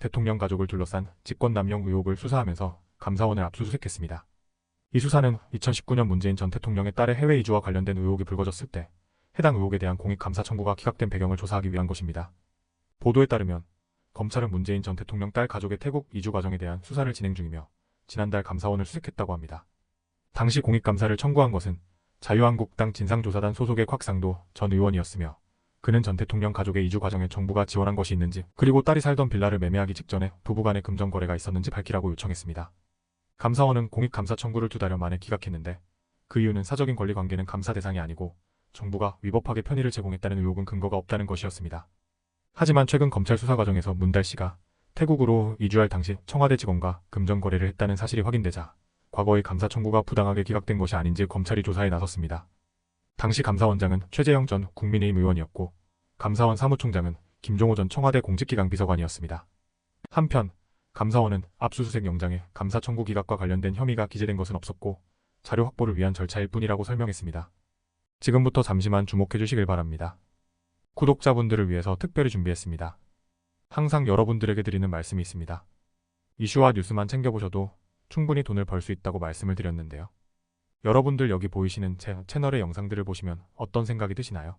대통령 가족을 둘러싼 직권남용 의혹을 수사하면서 감사원을 압수수색했습니다. 이 수사는 2019년 문재인 전 대통령의 딸의 해외 이주와 관련된 의혹이 불거졌을 때 해당 의혹에 대한 공익감사 청구가 기각된 배경을 조사하기 위한 것입니다. 보도에 따르면 검찰은 문재인 전 대통령 딸 가족의 태국 이주 과정에 대한 수사를 진행 중이며 지난달 감사원을 수색했다고 합니다. 당시 공익감사를 청구한 것은 자유한국당 진상조사단 소속의 곽상도 전 의원이었으며 그는 전 대통령 가족의 이주 과정에 정부가 지원한 것이 있는지 그리고 딸이 살던 빌라를 매매하기 직전에 부부간의 금전 거래가 있었는지 밝히라고 요청했습니다. 감사원은 공익감사 청구를 두 달여 만에 기각했는데 그 이유는 사적인 권리 관계는 감사 대상이 아니고 정부가 위법하게 편의를 제공했다는 의혹은 근거가 없다는 것이었습니다. 하지만 최근 검찰 수사 과정에서 문달 씨가 태국으로 이주할 당시 청와대 직원과 금전 거래를 했다는 사실이 확인되자 과거의 감사 청구가 부당하게 기각된 것이 아닌지 검찰이 조사에 나섰습니다. 당시 감사원장은 최재형 전 국민의힘 의원이었고 감사원 사무총장은 김종호 전 청와대 공직기강 비서관이었습니다. 한편 감사원은 압수수색 영장에 감사 청구 기각과 관련된 혐의가 기재된 것은 없었고 자료 확보를 위한 절차일 뿐이라고 설명했습니다. 지금부터 잠시만 주목해 주시길 바랍니다. 구독자분들을 위해서 특별히 준비했습니다. 항상 여러분들에게 드리는 말씀이 있습니다. 이슈와 뉴스만 챙겨보셔도 충분히 돈을 벌 수 있다고 말씀을 드렸는데요. 여러분들 여기 보이시는 제 채널의 영상들을 보시면 어떤 생각이 드시나요?